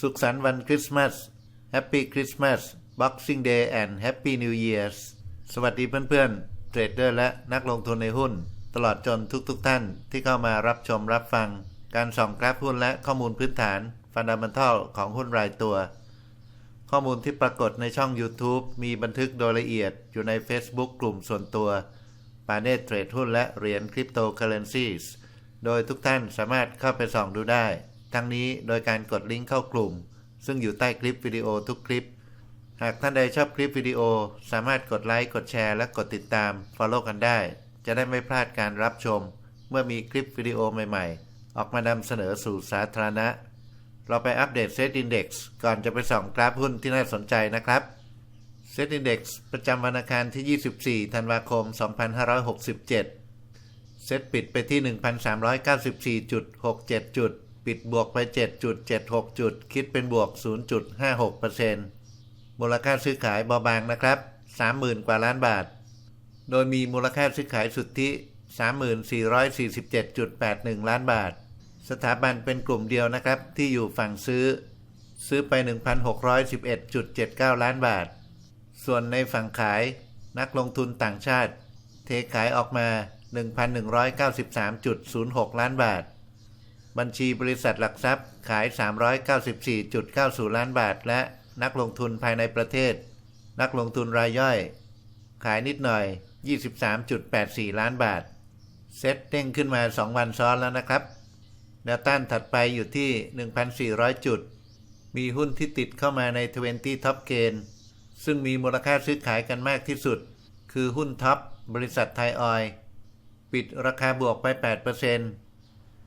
สุขสันต์วันคริสต์มาส Happy Christmas Boxing Day and Happy New Year's สวัสดีเพื่อนๆ เทรดเดอร์และนักลงทุนในหุ้น ตลอดจนทุกๆทท่านที่เข้ามารับชมรับฟัง การส่องกราฟหุ้นและข้อมูลพื้นฐาน Fundamental ของหุ้นรายตัว ข้อมูลที่ปรากฏในช่อง YouTube มีบันทึกโดยละเอียดอยู่ใน Facebook กลุ่มส่วนตัวปาเนตเทรดหุ้นและเหรียญคริปโตเคอเรนซีสโดยทุกท่านสามารถเข้าไปส่องดูได้ ทั้งนี้โดยการกดลิงก์เข้ากลุ่ม ซึ่งอยู่ใต้คลิปวิดีโอทุกคลิป หากท่านใดชอบคลิปวิดีโอ สามารถกดไลค์ กดแชร์ และกดติดตาม Follow กันได้ จะได้ไม่พลาดการรับชม เมื่อมีคลิปวิดีโอใหม่ๆ ออกมานำเสนอสู่สาธารณะ เราไปอัปเดตเซตอินดี x ก่อนจะไปส่องกราฟหุ้นที่น่าสนใจนะครับเซตอินดี x ประจำวันอังคารที่ 24 ธันวาคม 2567 เซตปิดไปที่ 1,394.67 จุด ปิดบวกไป 7.76 จุด คิดเป็นบวก 0.56%มูลค่าซื้อขายเบาบางนะครับ 30,000 กว่าล้านบาท โดยมีมูลค่าซื้อขายสุทธิ 3447.81 ล้านบาท สถาบันเป็นกลุ่มเดียวนะครับ ที่อยู่ฝั่งซื้อ ซื้อไป 1,611.79 ล้านบาท ส่วนในฝั่งขายนักลงทุนต่างชาติ เทขายออกมา 1,193.06 ล้านบาท บัญชีบริษัทหลักทรัพย์ขาย 394.90 ล้านบาท และนักลงทุนภายในประเทศ นักลงทุนรายย่อย ขายนิดหน่อย 23.84 ล้านบาท เซ็ตเด้งขึ้นมา 2 วันซ้อนแล้วนะครับแนวต้านถัดไปอยู่ที่ 1,400 จุด มีหุ้นที่ติดเข้ามาใน 20 Top Gain ซึ่งมีมูลค่าซื้อขายกันมากที่สุด คือหุ้นท็อปบริษัทไทยออย ปิดราคาบวกไป 8%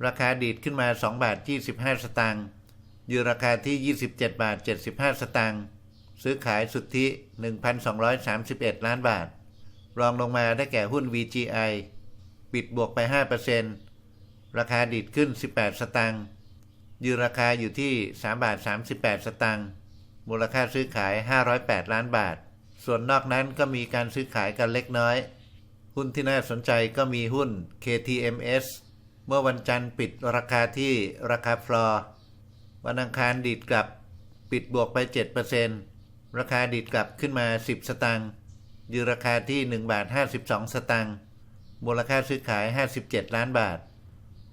ราคาดีดขึ้นมา 2 บาท 25 สตางค์อยู่ราคาที่ 27 บาท 75 สตางค์ซื้อขายสุทธิ 1,231 ล้านบาท รองลงมาได้แก่หุ้น VGI ปิดบวกไป 5%ราคาดีดขึ้น 18 สตางค์อยู่ราคาอยู่ที่ 3 บาท 38 สตางค์มูลค่าซื้อขาย 508 ล้านบาท ส่วนนอกนั้นก็มีการซื้อขายกันเล็กน้อย หุ้นที่น่าสนใจก็มีหุ้น KTMS เมื่อวันจันทร์ปิดราคาที่ราคาฟลอร์วันอังคารดีดกลับปิดบวกไป 7%ราคาดีดกลับขึ้นมา 10 สตางค์อยู่ราคาที่ 1 บาท 52 สตางค์มูลค่าซื้อขาย 57 ล้านบาท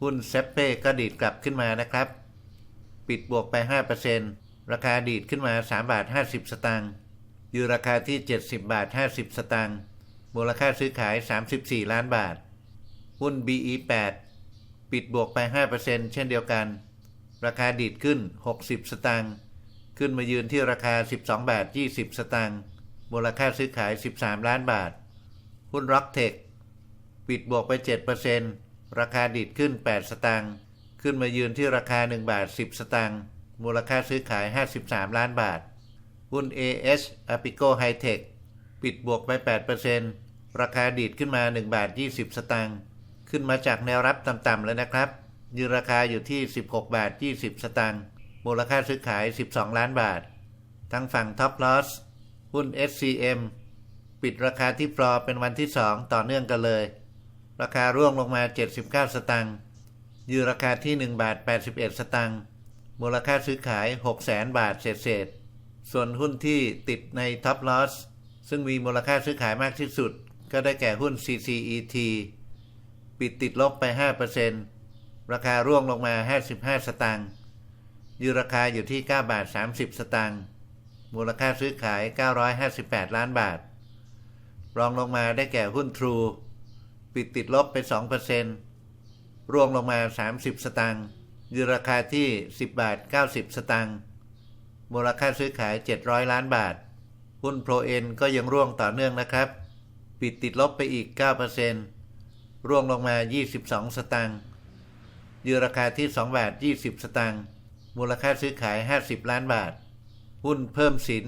หุ้นเซปเป้ก็ดีดกลับขึ้นมานะครับ ปิดบวกไป 5%ราคาดีดขึ้นมา 3 บาท 50 สตางค์อยู่ราคาที่ 70 บาท 50 สตางค์มูลค่าซื้อขาย 34 ล้านบาท หุ้น BE8 ปิดบวกไป 5%เช่นเดียวกัน ราคาดีดขึ้น 60 สตางค์ขึ้นมายืนที่ราคา 12 บาท 20 สตางค์มูลค่าซื้อขาย 13 ล้านบาท หุ้น Rocktech ปิดบวกไป 7%ราคาดีดขึ้น 8 สตางค์ขึ้นมายืนที่ราคา 1 บาท 10 สตางค์มูลค่าซื้อขาย 53 ล้านบาท หุ้น AH Apico Hightech ปิดบวกไป 8%ราคาดีดขึ้นมา 1 บาท 20 สตางค์ ขึ้นมาจากแนวรับต่ำๆแล้วนะครับ ยืนราคาอยู่ที่ 16 บาท 20 สตางค์มูลค่าซื้อขาย 12 ล้านบาท ทั้งฝั่ง Top Loss หุ้น SCM ปิดราคาที่ฟลอเป็นวันที่ 2 ต่อเนื่องกันเลย ราคาร่วงลงมา 79 สตางค์ยืนราคาที่ 1 บาท 81 สตางค์มูลค่าซื้อขาย6แสนบาทเศษๆส่วนหุ้นที่ติดใน Top Loss ซึ่งมีมูลค่าซื้อขายมากที่สุด ก็ได้แก่หุ้น CCET ปิดติดลบไป 5%ราคาร่วงลงมา 55 สตางค์ยืนราคาอยู่ที่ 9 บาท 30 สตางค์มูลค่าซื้อขาย 958 ล้านบาท รองลงมาได้แก่หุ้น True ปิดติดลบไป 2%ร่วงลงมา 30 สตางค์ยืนราคาที่ 10 บาท 90 สตางค์มูลค่าซื้อขาย 700 ล้านบาท หุ้นโปรเอ็นก็ยังร่วงต่อเนื่องนะครับ ปิดติดลบไปอีก 9% ร่วงลงมา 22 สตางค์ยืนราคาที่ 2 บาท 20 สตางค์มูลค่าซื้อขาย 50 ล้านบาท หุ้นเพิ่มสิน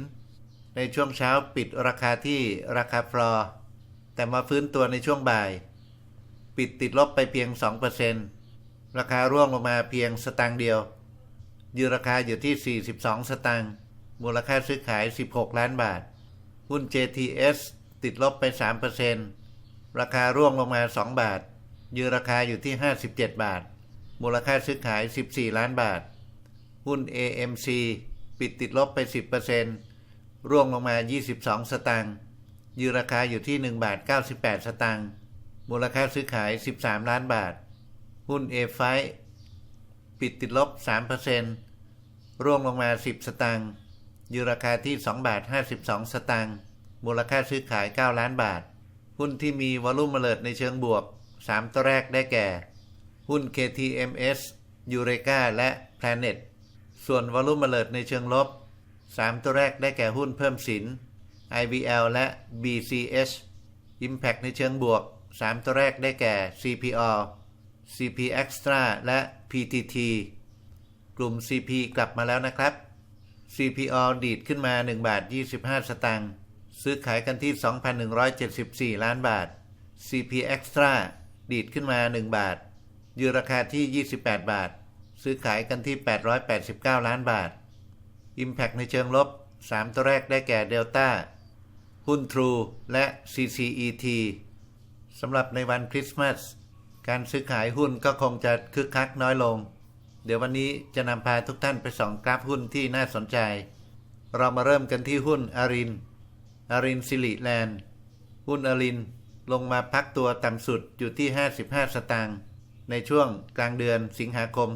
ในช่วงเช้าปิดราคาที่ราคาฟลอร์แต่มาฟื้นตัวในช่วงบ่าย ปิดติดลบไปเพียง 2%ราคาร่วงลงมาเพียงสตางค์เดียว ยืนราคาอยู่ที่ 42 สตางค์มูลค่าซื้อขาย 16 ล้านบาท หุ้น JTS ติดลบไป 3% ราคาร่วงลงมา 2 บาท ยืนราคาอยู่ที่ 57 บาท มูลค่าซื้อขาย 14 ล้านบาท หุ้น AMC ปิดติดลบไป 10%ร่วงลงมา 22 สตางค์ยืนราคาอยู่ที่ 1 บาท 98 สตางค์มูลค่าซื้อขาย 13 ล้านบาท หุ้น a อไฟปิดติดลบ 3%ร่วงลงมา 10 สตางค์ยืนราคาที่ 2 บาท 52 สตางค์มูลค่าซื้อขาย 9 ล้านบาท หุ้นที่มีวอลุ่มเมลิดในเชิงบวก 3 ตัวแรกได้แก่ หุ้น KTMS ยูเรกาและ Planet ส่วนวอลุ่มเมลิดในเชิงลบ 3 ตัวแรกได้แก่หุ้นเพิ่มสิน IVL และ BCH Impact ในเชิงบวก 3 ตัวแรกได้แก่ CPO CP Extra และ PTT กลุ่ม CP กลับมาแล้วนะครับ CPO ดีดขึ้นมา 1 บาท 25 สตางค์ ซื้อขายกันที่ 2,174 ล้านบาท CP Extra ดีดขึ้นมา 1 บาท ยืนราคาที่ 28 บาท ซื้อขายกันที่ 889 ล้านบาท Impact ในเชิงลบ 3 ตัวแรกได้แก่ Delta หุ้น True และ CCET สำหรับในวันคริสต์มาสการซื้อขายหุ้นก็คงจะคึกคักน้อยลง เดี๋ยววันนี้จะนำพาทุกท่านไปส่องกราฟหุ้นที่น่าสนใจ เรามาเริ่มกันที่หุ้นอาริน อารินซิลิแลนด์ หุ้นอารินลงมาพักตัวต่ำสุดอยู่ที่ 55 สตางค์ในช่วงกลางเดือนสิงหาคม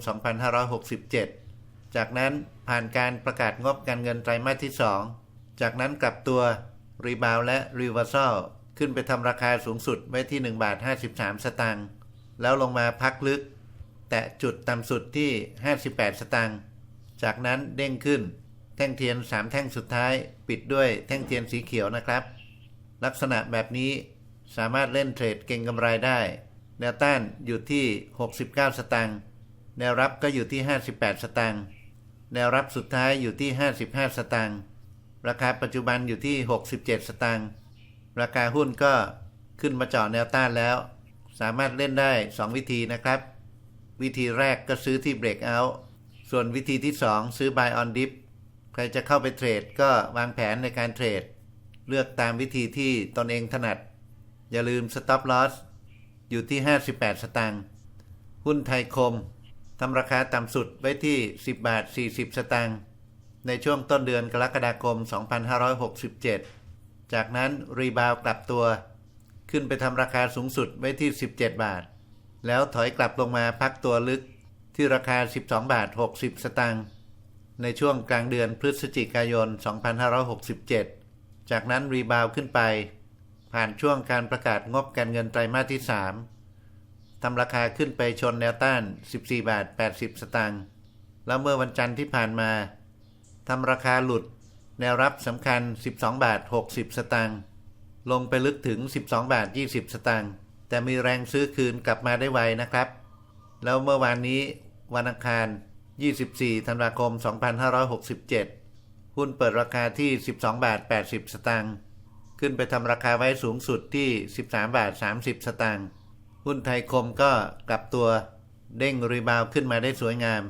2567 จากนั้นผ่านการประกาศงบการเงินไตรมาสที่ 2 จากนั้นกลับตัวรีบาวและรีเวอร์ซัลขึ้นไปทำราคาสูงสุดไว้ที่1บาท53 สตางค์แล้วลงมาพักลึก แตะจุดต่ำสุดที่ 58 สตางค์จากนั้นเด้งขึ้น แท่งเทียน 3 แท่งสุดท้าย ปิดด้วยแท่งเทียนสีเขียวนะครับ ลักษณะแบบนี้สามารถเล่นเทรดเก่งกำไรได้ แนวต้านอยู่ที่ 69 สตางค์แนวรับก็อยู่ที่ 58 สตางค์แนวรับสุดท้ายอยู่ที่ 55 สตางค์ราคาปัจจุบันอยู่ที่ 67 สตางค์ราคาหุ้นก็ขึ้นมาเจาะแนวต้านแล้ว สามารถเล่นได้ 2 วิธีนะครับ วิธีแรกก็ซื้อที่ breakout ส่วนวิธีที่ 2 ซื้อ buy on dip ครจะเข้าไปเทรดก็วางแผนในการเทรด เลือกตามวิธีที่ตนเองถนัด อย่าลืม stop loss อยู่ที่ 58 สตางค์หุ้นไทยคมทำราคาต่ำสุดไว้ที่ 10 บาท 40 สตางค์ในช่วงต้นเดือนกรกฎาคม 2567 จากนั้นรีบาวกลับตัว ขึ้นไปทำราคาสูงสุดไว้ที่ 17 บาท แล้วถอยกลับลงมาพักตัวลึกที่ราคา 12 บาท 60 สตางค์ ในช่วงกลางเดือนพฤศจิกายน 2567 จากนั้นรีบาวขึ้นไป ผ่านช่วงการประกาศงบการเงินไตรมาสที่ 3 ทำราคาขึ้นไปชนแนวต้าน 14 บาท 80 สตางค์ แล้วเมื่อวันจันทร์ที่ผ่านมา ทำราคาหลุด แนวรับสำคัญ 12 บาท 60 สตางค์ ลงไปลึกถึง 12 บาท 20 สตางค์ แต่มีแรงซื้อคืนกลับมาได้ไวนะครับ แล้วเมื่อวานนี้วันอังคาร 24 ธันวาคม 2567 หุ้นเปิดราคาที่ 12 บาท 80 สตางค์ ขึ้นไปทำราคาไว้สูงสุดที่ 13 บาท 30 สตางค์ หุ้นไทยคมก็กลับตัวเด้งรีบาวขึ้นมาได้สวยงาม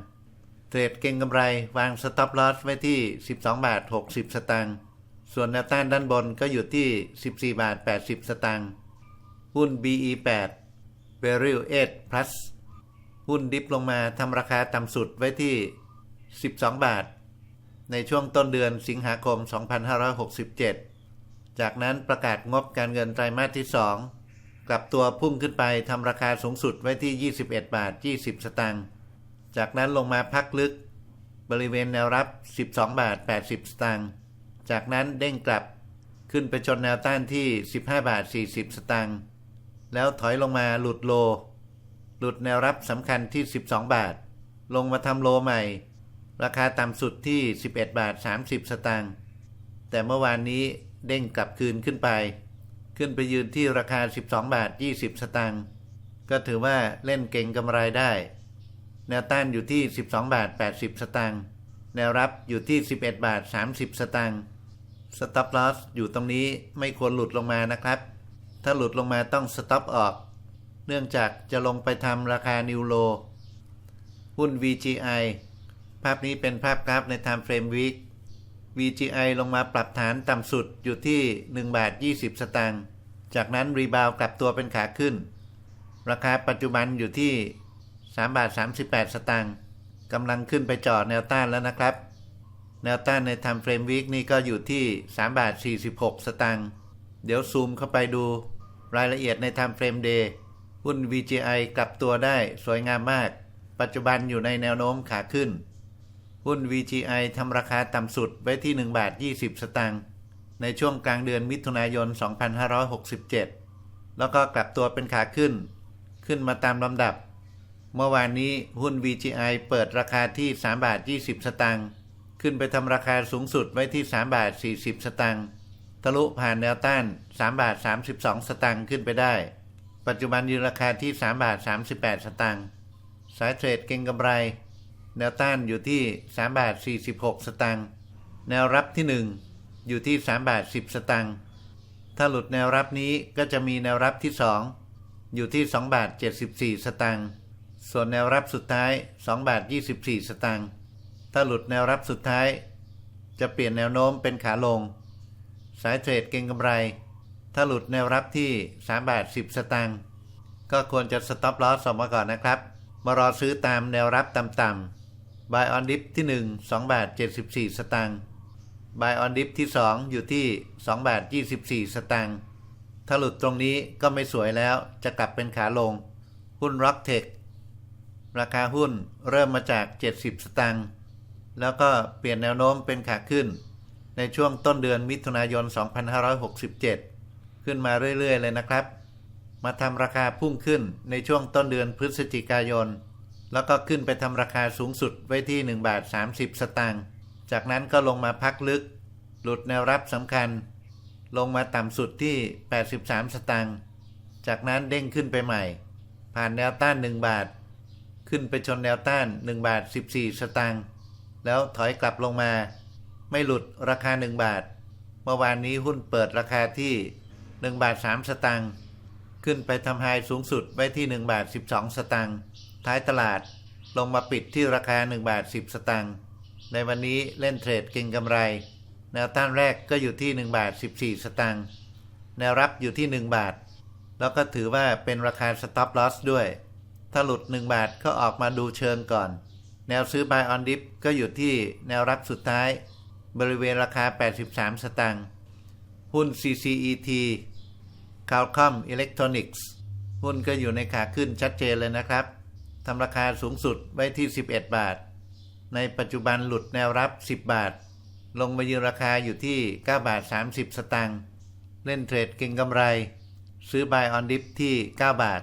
เทรดเก่งกำไรวางสต็อปลอสไว้ที่ 12 บาท 60 สตางค์ ส่วนแนวต้านด้านบนก็อยู่ที่ 14 บาท 80 สตางค์ หุ้น BE8 b e r i l 8 plus หุ้นดิฟลงมาทำราคาต่ำสุดไว้ที่ 12 บาท ในช่วงต้นเดือนสิงหาคม 2567 จากนั้นประกาศงบการเงินไตรมาสที่ 2 กลับตัวพุ่งขึ้นไปทำราคาสูงสุดไว้ที่ 21 บาท 20 สตางค์ จากนั้นลงมาพักลึก บริเวณแนวรับ 12 บาท 80 สตางค์ จากนั้นเด้งกลับขึ้นไปชนแนวต้านที่ 15 บาท 40 สตางค์ แล้วถอยลงมาหลุดโล หลุดแนวรับสำคัญที่ 12 บาท ลงมาทำโลใหม่ ราคาต่ำสุดที่ 11 บาท 30 สตางค์ แต่เมื่อวานนี้เด้งกลับคืนขึ้นไป ขึ้นไปยืนที่ราคา 12 บาท 20 สตางค์ ก็ถือว่าเล่นเก่งกำไรได้ แนวต้านอยู่ที่ 12 บาท 80 สตางค์ แนวรับอยู่ที่ 11 บาท 30 สตางค์ สต็อปลอสอยู่ตรงนี้ไม่ควรหลุดลงมานะครับ ถ้าหลุดลงมาต้องสต็อปออก เนื่องจากจะลงไปทำราคานิวโล หุ้น VGI ภาพนี้เป็นภาพกราฟใน Time Frame Week VGI ลงมาปรับฐานต่ำสุดอยู่ที่1บาท20 สตางค์ จากนั้นรีบาวกลับตัวเป็นขาขึ้น ราคาปัจจุบันอยู่ที่3บาท38 สตางค์กำลังขึ้นไปจอดแนวต้านแล้วนะครับ แนวต้านใน Time Frame Week นี่ก็อยู่ที่3บาท46 สตางค์ เดี๋ยวซูมเข้าไปดูรายละเอียดใน Time Frame Day หุ้น VGI กลับตัวได้สวยงามมาก ปัจจุบันอยู่ในแนวโน้มขาขึ้น หุ้น VGI ทำราคาต่ำสุดไว้ที่ 1 บาท 20 สตางค์ในช่วงกลางเดือนมิถุนายน 2567 แล้วก็กลับตัวเป็นขาขึ้น ขึ้นมาตามลำดับ เมื่อวานนี้หุ้น VGI เปิดราคาที่ 3 บาท 20 สตางค์ขึ้นไปทำราคาสูงสุดไว้ที่ 3 บาท 40 สตางค์ทะลุผ่านแนวต้าน 3 บาท 32 สตางค์ขึ้นไปได้ ปัจจุบันยืนราคาที่ 3 บาท 38 สตางค์สายเทรดเก็งกำไร แนวต้านอยู่ที่ 3 บาท 46 สตางค์แนวรับที่ 1 อยู่ที่ 3 บาท 10 สตางค์ถ้าหลุดแนวรับนี้ก็จะมีแนวรับที่ 2 อยู่ที่ 2 บาท 74 สตางค์ส่วนแนวรับสุดท้าย 2 บาท 24 สตางค์ถ้าหลุดแนวรับสุดท้าย จะเปลี่ยนแนวโน้มเป็นขาลง สายเทรดเก็งกำไร ถ้าหลุดแนวรับที่3บาท10 สตางค์ก็ควรจะสต็อปลอสออกมาก่อนนะครับ มารอซื้อตามแนวรับต่ำๆ Buy on dip ที่ 1 2 บาท 74 สตางค์ Buy on dip ที่ 2 อยู่ที่ 2 บาท 24 สตางค์ ถ้าหลุดตรงนี้ก็ไม่สวยแล้วจะกลับเป็นขาลง หุ้น Rocktech ราคาหุ้นเริ่มมาจาก 70 สตางค์ แล้วก็เปลี่ยนแนวโน้มเป็นขาขึ้น ในช่วงต้นเดือนมิถุนายน 2567 ขึ้นมาเรื่อย ๆ เลยนะครับ มาทำราคาพุ่งขึ้นในช่วงต้นเดือนพฤศจิกายน แล้วก็ขึ้นไปทำราคาสูงสุดไว้ที่1บาท30 สตางค์จากนั้นก็ลงมาพักลึก หลุดแนวรับสำคัญ ลงมาต่ำสุดที่ 83 สตางค์จากนั้นเด้งขึ้นไปใหม่ ผ่านแนวต้าน 1 บาท ขึ้นไปชนแนวต้าน 1 บาท 14 สตางค์แล้วถอยกลับลงมา ไม่หลุดราคา 1 บาท เมื่อวานนี้หุ้นเปิดราคาที่ 1 บาท 3 สตางค์ขึ้นไปทำไฮสูงสุดไว้ที่ 1 บาท 12 สตางค์ท้ายตลาดลงมาปิดที่ราคา 1 บาท 10 สตางค์ในวันนี้เล่นเทรดเก็งกำไร แนวต้านแรกก็อยู่ที่ 1 บาท 14 สตางค์แนวรับอยู่ที่ 1 บาท แล้วก็ถือว่าเป็นราคา stop loss ด้วย ถ้าหลุด 1 บาทก็ออกมาดูเชิงก่อน แนวซื้อ buy on dip ก็อยู่ที่แนวรับสุดท้าย บริเวณราคา 83 สตางค์ หุ้น CCET Qualcomm Electronics หุ้นก็อยู่ในขาขึ้นชัดเจนเลยนะครับทำราคาสูงสุดไว้ที่ 11 บาท ในปัจจุบันหลุดแนวรับ 10 บาท ลงมายืนราคาอยู่ที่ 9 บาท 30 สตางค์เล่นเทรดเก็งกำไร ซื้อ buy on dip ที่ 9 บาท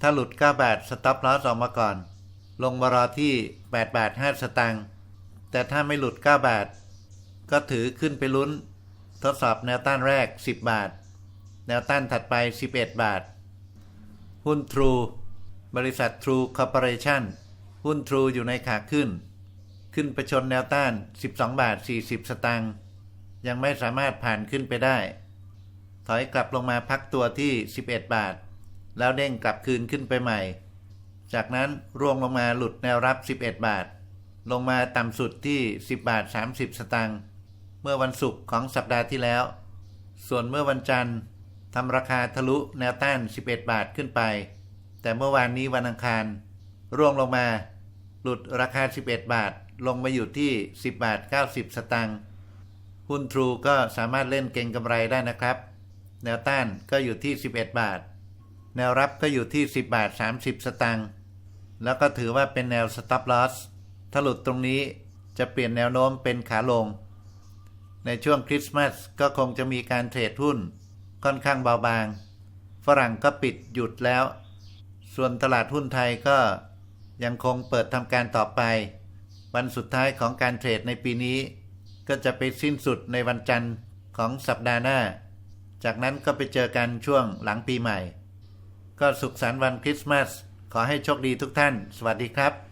ถ้าหลุด 9 บาท stop loss ออกมาก่อน ลงมารอที่ 8 บาท 5 สตางค์แต่ถ้าไม่หลุด 9 บาท ก็ถือขึ้นไปลุ้น ทดสอบแนวต้านแรก 10 บาท แนวต้านถัดไป 11 บาท หุ้น True บริษัท True Corporation หุ้น True อยู่ในขาขึ้น ขึ้นไปชนแนวต้าน 12 บาท 40 สตางค์ยังไม่สามารถผ่านขึ้นไปได้ ถอยกลับลงมาพักตัวที่ 11 บาท แล้วเด้งกลับคืนขึ้นไปใหม่ จากนั้นร่วงลงมาหลุดแนวรับ 11 บาท ลงมาต่ำสุดที่ 10 บาท 30 สตางค์ เมื่อวันศุกร์ของสัปดาห์ที่แล้ว ส่วนเมื่อวันจันทร์ทำราคาทะลุแนวต้าน 11 บาทขึ้นไป แต่เมื่อวานนี้วันอังคาร ร่วงลงมา หลุดราคา 11 บาทลงมาอยู่ที่ 10 บาท 90 สตางค์หุ้นทรูก็สามารถเล่นเก็งกำไรได้นะครับ แนวต้านก็อยู่ที่ 11 บาท แนวรับก็อยู่ที่ 10 บาท 30 สตางค์แล้วก็ถือว่าเป็นแนว stop loss ถ้าหลุดตรงนี้จะเปลี่ยนแนวโน้มเป็นขาลง ในช่วงคริสต์มาสก็คงจะมีการเทรดหุ้นค่อนข้างเบาบาง ฝรั่งก็ปิดหยุดแล้ว ส่วนตลาดหุ้นไทยก็ยังคงเปิดทำการต่อไป วันสุดท้ายของการเทรดในปีนี้ ก็จะไปสิ้นสุดในวันจันทร์ของสัปดาห์หน้า จากนั้นก็ไปเจอกันช่วงหลังปีใหม่ ก็สุขสันต์วันคริสต์มาสขอให้โชคดีทุกท่าน สวัสดีครับ